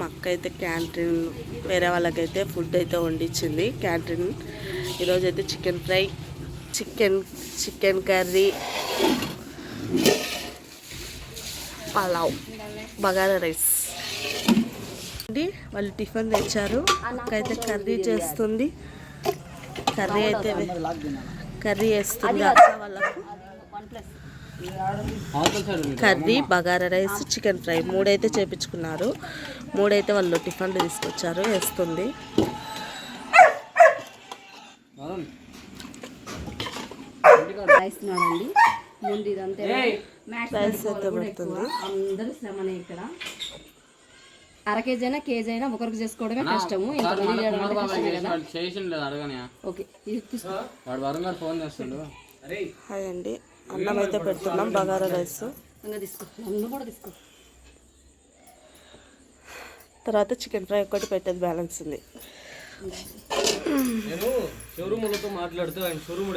మా అక్క అయితే క్యాంటీన్ వేరే వాళ్ళకైతే ఫుడ్ అయితే వండించింది. క్యాంటీన్ ఈరోజు అయితే chicken fry chicken chicken curry pulao bagara rice. అండి వాళ్ళు టిఫిన్ తెచ్చారు. అక్క అయితే కర్రీ చేస్తుంది. కర్రీ అయితే కర్రీ వేస్తుంది అక్క వాళ్ళకు. Curry bagara rice chicken fry మూడైతే చేపించుకున్నారు. మూడైతే వాళ్ళు టిఫిన్లు తీసుకొచ్చారు వేస్తుంది. ముందు ఇదంతా రైస్ పెడుతుంది. అందరూ శ్రమనే ఇక్కడ. అర కేజీ అయినా కేజీ అయినా ఒకరికి చేసుకోవడమే కష్టము. ఓకే హాయ్ అండి. అన్నం అయితే పెడుతున్నాం బగారా రైస్. తర్వాత చికెన్ ఫ్రై ఒకటి పెట్టేది బ్యాలెన్స్ ఉంది. నేను షోరూమ్ వాళ్ళతో మాట్లాడుతూ ఆయన షోరూమ్